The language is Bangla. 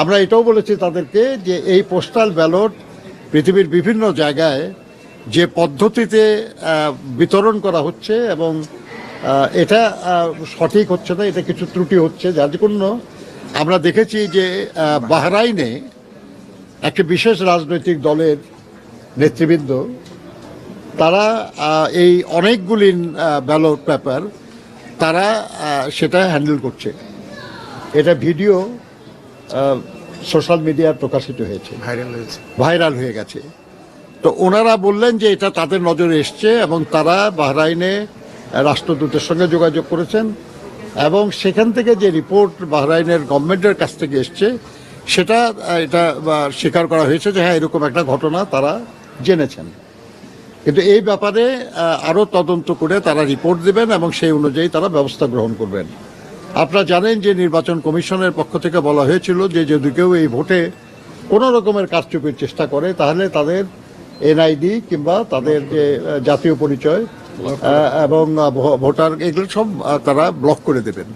আমরা এটাও বলেছি তাদেরকে যে এই পোস্টাল ব্যালট পৃথিবীর বিভিন্ন জায়গায় যে পদ্ধতিতে বিতরণ করা হচ্ছে এবং এটা সঠিক হচ্ছে না, এটা কিছু ত্রুটি হচ্ছে, যার জন্য আমরা দেখেছি যে বাহরাইনে একটি বিশেষ রাজনৈতিক দলের নেতৃবৃন্দ, তারা এই অনেকগুলি ব্যালট পেপার তারা সেটা হ্যান্ডেল করছে। এটা ভিডিও সোশ্যাল মিডিয়ায় প্রকাশিত হয়েছে। ভাইরাল হয়েছে। ভাইরাল হয়ে গেছে। তো ওনারা বললেন যে এটা তাদের নজরে এসছে এবং তারা বাহরাইনে রাষ্ট্রদূতের সঙ্গে যোগাযোগ করেছেন এবং সেখান থেকে যে রিপোর্ট বাহরাইনের গভর্নমেন্টের কাছ থেকে এসছে সেটা এটা স্বীকার করা হয়েছে যে হ্যাঁ এরকম একটা ঘটনা তারা জেনেছেন। কিন্তু এই ব্যাপারে আরও তদন্ত করে তারা রিপোর্ট দেবেন এবং সেই অনুযায়ী তারা ব্যবস্থা গ্রহণ করবেন। আপনারা জানেন যে নির্বাচন কমিশনের পক্ষ থেকে বলা হয়েছিল যে যদি কেউ এই ভোটে কোনো রকমের কারচুপির চেষ্টা করে, তাহলে তাদের এনআইডি কিংবা তাদের যে জাতীয় পরিচয় এবং ভোটার, এগুলো সব তারা ব্লক করে দেবেন।